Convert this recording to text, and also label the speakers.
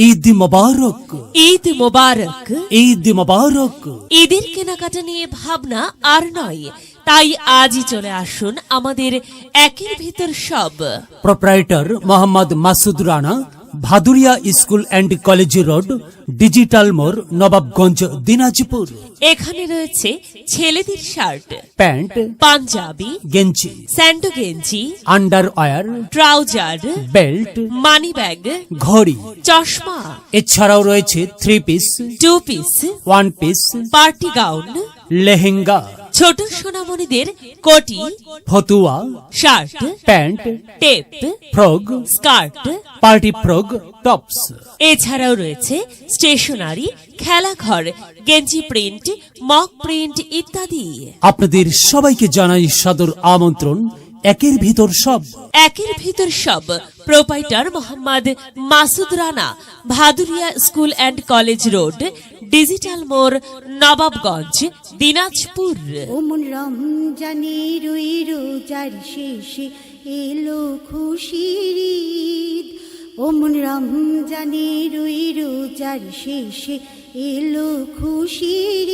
Speaker 1: ঈদ মোবারক
Speaker 2: ঈদ মোবারক
Speaker 1: ঈদ মোবারক
Speaker 2: ঈদের কেনাকাটা নিয়ে ভাবনা আর নয় তাই আজই চলে আসুন আমাদের একের ভিতর সব
Speaker 1: proprietor Mohammad Masud Rana Bhaduria school and college road digital মোড় নবাবগঞ্জ দিনাজপুর।
Speaker 2: এখানে রয়েছে ছেলেদের শার্ট
Speaker 1: প্যান্ট
Speaker 2: পাঞ্জাবি
Speaker 1: গেঞ্জি
Speaker 2: স্যান্ডো গেঞ্জি
Speaker 1: underwear
Speaker 2: trouser
Speaker 1: belt
Speaker 2: money bag
Speaker 1: ঘড়ি।
Speaker 2: চশমা
Speaker 1: এছাড়াও রয়েছে three piece
Speaker 2: two piece
Speaker 1: one piece
Speaker 2: party gown
Speaker 1: lehenga.
Speaker 2: ছোট সোনামণিদের কটি
Speaker 1: ফতুয়া
Speaker 2: shirt
Speaker 1: pant
Speaker 2: tape
Speaker 1: frock
Speaker 2: skirt
Speaker 1: party frock tops.
Speaker 2: এছাড়াও রয়েছে স্টেশনারি খেলাঘর গেঞ্জি প্রিন্ট মক প্রিন্ট ইত্যাদি।
Speaker 1: আপনাদের সবাইকে জানাই সাদর আমন্ত্রণ। একের ভিতর সব।
Speaker 2: একের ভিতর সব। Proprietor Mohammad Masud Rana Bhaduria school and college road digital মোড় নবাবগঞ্জ দিনাজপুর।
Speaker 3: ওমন রমজানে রুই রোজার শেষে এলো খুশির ঈদ। ওমন রমজানে রুই রোজার শেষে এলো খুশির